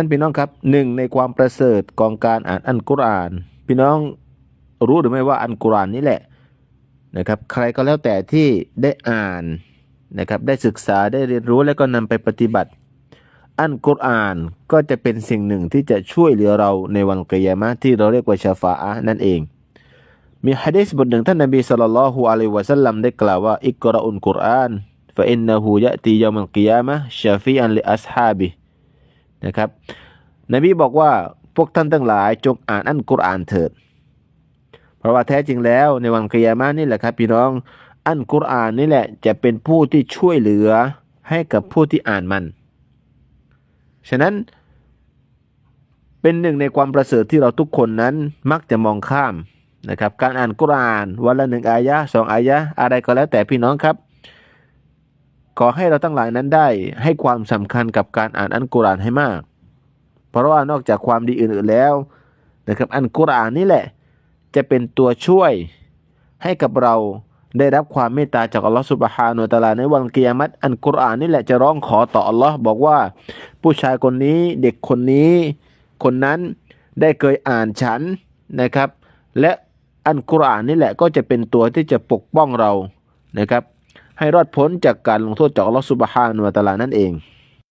ท่านพี่น้องครับหนึ่งในความประเสริฐของการอ่านอัลกุรอาน พี่น้องรู้หรือไม่ว่าอัลกุรอานนี่แหละนะครับ ใครก็แล้วแต่ที่ได้อ่านนะครับได้ศึกษาได้เรียนรู้แล้วก็นำไปปฏิบัติ อัลกุรอานก็จะเป็นสิ่งหนึ่งที่จะช่วยเหลือเราในวันกิยามะที่เราเรียกว่าชาฟาอะนั่นเอง มีฮะดีษบทหนึ่งท่านนบีศ็อลลัลลอฮุอะลัยวะซัลลัมได้กล่าวว่าอิกรอุลกุรอานฟะอินนะ นะครับ นบีบอกว่าพวกท่านทั้งหลายจงอ่านอัลกุรอานเถิด เพราะว่าแท้จริงแล้วในวันกิยามะนี่แหละครับ พี่น้องอัลกุรอานนี่แหละจะเป็นผู้ที่ช่วยเหลือให้กับผู้ที่อ่านมัน ฉะนั้นเป็นหนึ่งในความประเสริฐที่เราทุกคนนั้นมักจะมองข้ามนะครับ การอ่านกุรอานวันละหนึ่งอายะห์สองอายะห์อะไรก็แล้วแต่พี่น้องครับ ขอให้เราทั้งหลายนั้นได้ให้ความสำคัญกับการอ่านอัลกุรอานให้มาก เพราะว่านอกจากความดีอื่นๆแล้วนะครับอัลกุรอานนี่แหละ จะเป็นตัวช่วยให้กับเราได้รับความเมตตาจากอัลลอฮฺสุบฮานุตะอาลาในวันกิยามัตอัลกุรอานนี่แหละจะร้องขอต่ออัลลอฮ์บอกว่า ผู้ชายคนนี้เด็กคนนี้ คนนั้นได้เคยอ่านฉันนะครับ และอัลกุรอานนี่แหละก็จะเป็นตัวที่จะปกป้องเรานะครับ ให้รอดพ้นจากการลงโทษจากอัลลอฮฺสุบฮานุวะตะอาลานั่นเอง